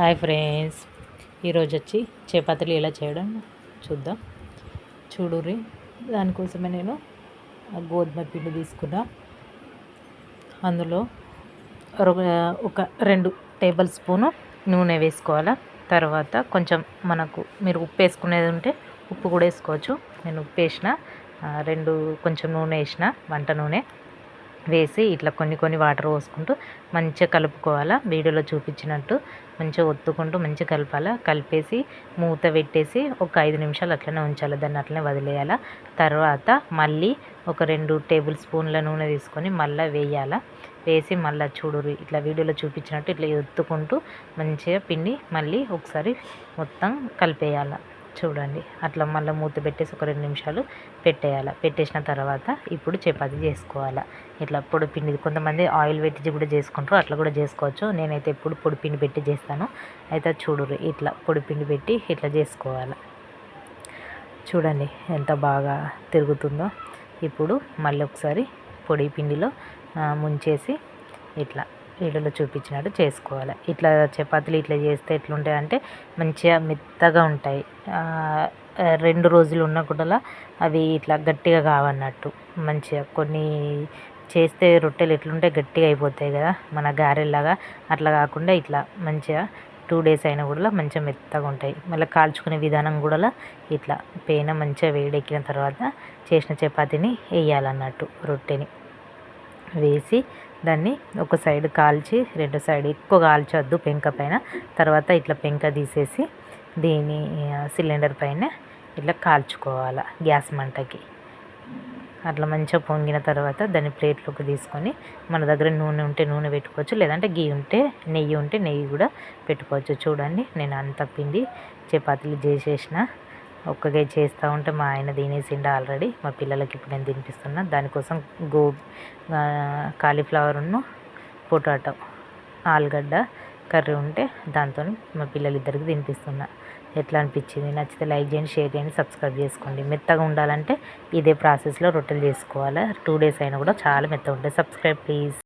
Hi friends. ఈరోజు వచ్చి చపాతీలు ఎలా చేయడం చూద్దాం. చూడుర్రి దానికోసమే నేను గోధుమ పిండి తీసుకున్నా. అందులో ఒక- రెండు టేబుల్ స్పూను నూనె వేసుకోవాలా. తర్వాత కొంచెం మనకు మీరు ఉప్పు వేసుకునేది ఉంటే ఉప్పు కూడా వేసుకోవచ్చు. నేను ఉప్పు వేసిన రెండు కొంచెం నూనె వేసిన వంట నూనె. వేసి ఇట్లా కొన్ని కొన్ని వాటర్ పోసుకుంటూ మంచిగా కలుపుకోవాలా. వీడియోలో చూపించినట్టు మంచిగా ఒత్తుకుంటూ మంచిగా కలపాలా. కలిపేసి మూత పెట్టేసి ఒక ఐదు నిమిషాలు అట్లనే ఉంచాలి. దాన్ని అట్లనే వదిలేయాలా. తర్వాత మళ్ళీ ఒక రెండు టేబుల్ స్పూన్ల నూనె తీసుకొని మళ్ళీ వేయాలా. వేసి మళ్ళీ చూడుర్రి ఇట్లా వీడియోలో చూపించినట్టు ఇట్లా ఎత్తుకుంటూ మంచిగా పిండి మళ్ళీ ఒకసారి మొత్తం కలిపేయాలి. చూడండి. అట్లా మళ్ళీ మూత పెట్టేసి ఒక రెండు నిమిషాలు పెట్టేయాలి. పెట్టేసిన తర్వాత ఇప్పుడు చపాతి చేసుకోవాలా. ఇట్లా పొడి పిండి కొంతమంది ఆయిల్ పెట్టి కూడా చేసుకుంటారు. అట్లా కూడా చేసుకోవచ్చు. నేనైతే ఎప్పుడు పొడి పిండి పెట్టి చేస్తాను. అయితే చూడరు ఇట్లా పొడి పిండి పెట్టి ఇట్లా చేసుకోవాలి. చూడండి ఎంత బాగా తిరుగుతుందో. ఇప్పుడు మళ్ళీ ఒకసారి పొడి పిండిలో ముంచేసి ఇట్లా వీడియోలో చూపించినట్టు చేసుకోవాలి. ఇట్లా చపాతీలు ఇట్లా చేస్తే ఎట్లుంటాయి మంచిగా మెత్తగా ఉంటాయి. రెండు రోజులు ఉన్న కూడా అవి ఇట్లా గట్టిగా కావన్నట్టు. మంచిగా కొన్ని చేస్తే రొట్టెలు ఎట్లుంటాయి గట్టిగా అయిపోతాయి కదా మన గారెల్లాగా. అట్లా కాకుండా ఇట్లా మంచిగా టూ డేస్ అయినా కూడా మంచిగా మెత్తగా ఉంటాయి. మళ్ళీ కాల్చుకునే విధానం కూడా ఇట్లా పేన మంచిగా వేడెక్కిన తర్వాత చేసిన చపాతీని వేయాలన్నట్టు రొట్టెని. వేసి దాన్ని ఒక సైడ్ కాల్చి రెండు సైడ్ ఎక్కువ కాల్చొద్దు పెంక పైన. తర్వాత ఇట్లా పెంక తీసేసి దీని సిలిండర్ పైన ఇట్లా కాల్చుకోవాలి గ్యాస్ మంటకి. అట్లా మంచిగా పొంగిన తర్వాత దాన్ని ప్లేట్లోకి తీసుకొని మన దగ్గర నూనె ఉంటే నూనె పెట్టుకోవచ్చు లేదంటే గీ ఉంటే నెయ్యి ఉంటే నెయ్యి కూడా పెట్టుకోవచ్చు. చూడండి నేను అంత పిండి చపాతీలు చేసేసిన ఒక్కగా చేస్తూ ఉంటే మా ఆయన తినేసిండు ఆల్రెడీ. మా పిల్లలకి ఇప్పుడు నేను తినిపిస్తున్నా. దానికోసం గో కాలీఫ్లవర్ను పొటాటో ఆలుగడ్డ కర్రీ ఉంటే దాంతో మా పిల్లలిద్దరికి తినిపిస్తున్నా. ఎట్లా అనిపించింది? నచ్చితే లైక్ చేయండి షేర్ చేయండి సబ్స్క్రైబ్ చేసుకోండి. మెత్తగా ఉండాలంటే ఇదే ప్రాసెస్లో రొట్టెలు చేసుకోవాలి? టూ డేస్ అయినా కూడా చాలా మెత్తగా ఉంటాయి. Subscribe please.